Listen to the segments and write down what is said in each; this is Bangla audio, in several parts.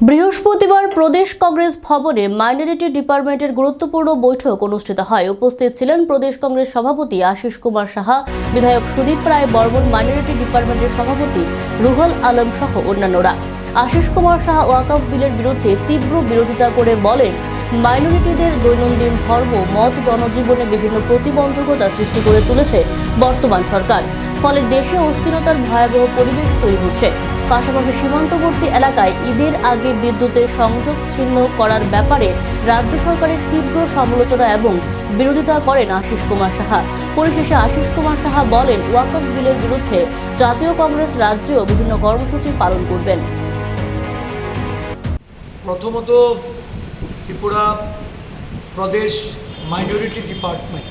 বৃহস্পতিবার প্রদেশ কংগ্রেস ভবনে মাইনরিটি ডিপার্টমেন্টের গুরুত্বপূর্ণ বৈঠক অনুষ্ঠিত হয়। উপস্থিত ছিলেন প্রদেশ কংগ্রেস সভাপতি আশিস কুমার সাহা, বিধায়ক সুদীপ রায় বর্মন, মাইনরিটি ডিপার্টমেন্টের সভাপতি রুহল আলম সহ অন্যান্যরা। আশিস কুমার সাহা ওয়াকফ বিলের বিরুদ্ধে তীব্র বিরোধিতা করে বলেন মাইনরিটিদের দৈনন্দিন ধর্ম, মত, জনজীবনে বিভিন্ন প্রতিবন্ধকতা সৃষ্টি করে তুলেছে বর্তমান সরকার। ফলে দেশে অস্থিরতার ভয়াবহ পরিবেশ তৈরি হচ্ছে। পাশাপাশি সীমান্তবর্তী এলাকায় ঈদের আগে বিদ্যুতের সংযোগ ছিন্ন করার ব্যাপারে রাজ্য সরকারের তীব্র সমালোচনা এবং বিরোধিতা করেন আশিস কুমার সাহা। পরিশেষে আশিস কুমার সাহা বলেন, ওয়াকফ বিলের বিরুদ্ধে জাতীয় কংগ্রেস রাজ্যেও বিভিন্ন কর্মসূচি পালন করবেন। প্রথমত ত্রিপুরা প্রদেশ মাইনরিটি ডিপার্টমেন্ট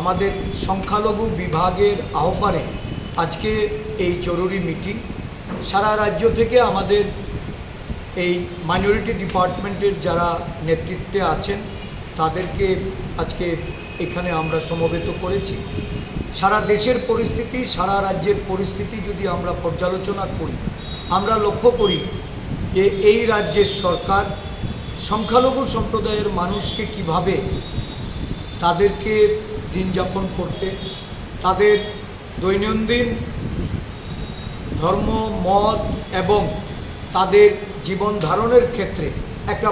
আমাদের সংখ্যালঘু বিভাগের আহ্বানে আজকে এই জরুরি মিটিং। সারা রাজ্য থেকে আমাদের এই মাইনরিটি ডিপার্টমেন্টের যারা নেতৃত্বে আছেন, তাদেরকে আজকে এখানে আমরা সমবেত করেছি। সারা দেশের পরিস্থিতি, সারা রাজ্যের পরিস্থিতি যদি আমরা পর্যালোচনা করি, আমরা লক্ষ্য করি যে এই রাজ্যের সরকার সংখ্যালঘু সম্প্রদায়ের মানুষকে কীভাবে তাদেরকে দিন যাপন করতে, তাদের দৈনন্দিন ধর্ম, মত এবং তাদের জীবন ধারণের ক্ষেত্রে একটা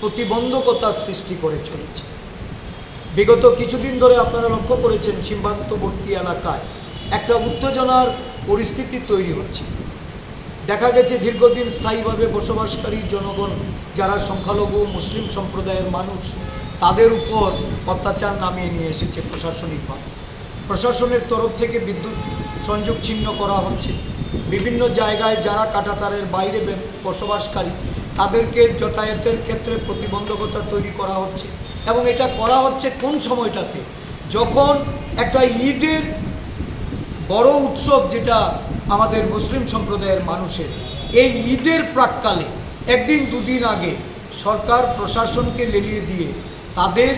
প্রতিবন্ধকতার সৃষ্টি করে চলেছে। বিগত কিছুদিন ধরে আপনারা লক্ষ্য করেছেন, সীমান্তবর্তী এলাকায় একটা উত্তেজনার পরিস্থিতি তৈরি হচ্ছে। দেখা গেছে দীর্ঘদিন স্থায়ীভাবে বসবাসকারী জনগণ, যারা সংখ্যালঘু মুসলিম সম্প্রদায়ের মানুষ, তাদের উপর অত্যাচার নামিয়ে নিয়ে এসেছে প্রশাসনিকভাবে প্রশাসনের তরফ থেকে বিদ্যুৎ সংযোগ ছিন্ন করা হচ্ছে। বিভিন্ন জায়গায় যারা কাটাতারের বাইরে বসবাসকারী, তাদেরকে যাতায়াতের ক্ষেত্রে প্রতিবন্ধকতা তৈরি করা হচ্ছে। এবং এটা করা হচ্ছে কোন সময়টাতে? যখন একটা ঈদের বড় উৎসব যেটা আমাদের মুসলিম সম্প্রদায়ের মানুষের। এই ঈদের প্রাককালে একদিন দুদিন আগে সরকার প্রশাসনকে লেলিয়ে দিয়ে তাদের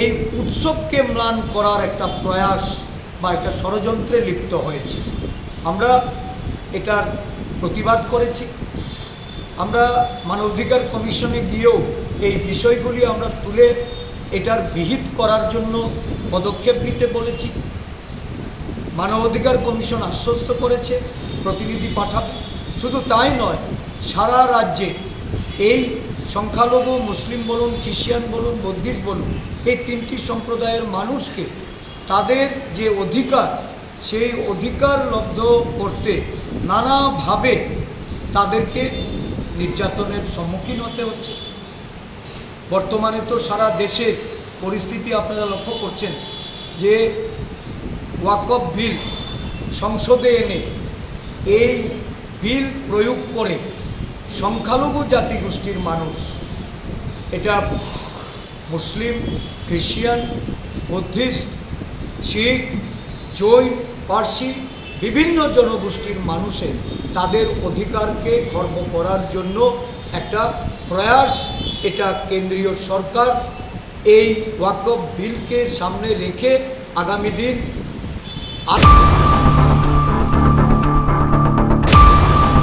এই উৎসবকে ম্লান করার একটা প্রয়াস বা একটা ষড়যন্ত্রে লিপ্ত হয়েছে। আমরা এটার প্রতিবাদ করেছি। আমরা মানবাধিকার কমিশনে গিয়েও এই বিষয়গুলি আমরা তুলে এটার বিহিত করার জন্য পদক্ষেপ নিতে বলেছি। মানবাধিকার কমিশন আশ্বস্ত করেছে, প্রতিনিধি পাঠাবে। শুধু তাই নয়, সারা রাজ্যে এই সংখ্যালঘু, মুসলিম বলুন, খ্রিস্টান বলুন, বৌদ্ধিস্ট বলুন, এই তিনটি সম্প্রদায়ের মানুষকে তাদের যে অধিকার, সেই অধিকার লব্ধ করতে নানাভাবে তাদেরকে নির্যাতনের সম্মুখীন হতে হচ্ছে। বর্তমানে তো সারা দেশের পরিস্থিতি আপনারা লক্ষ্য করছেন যে ওয়াকফ বিল সংসদে এনে এই বিল প্রয়োগ করে সংখ্যালঘু জাতিগোষ্ঠীর মানুষ, এটা মুসলিম, খ্রিস্টান, বুদ্ধিস্ট, শিখ, জৈন, পার্সি, বিভিন্ন জনগোষ্ঠীর মানুষের তাদের অধিকারকে খর্ব করার জন্য একটা প্রয়াস এটা কেন্দ্রীয় সরকার এই ওয়াকফ বিলকে সামনে রেখে আগামী দিন Ach.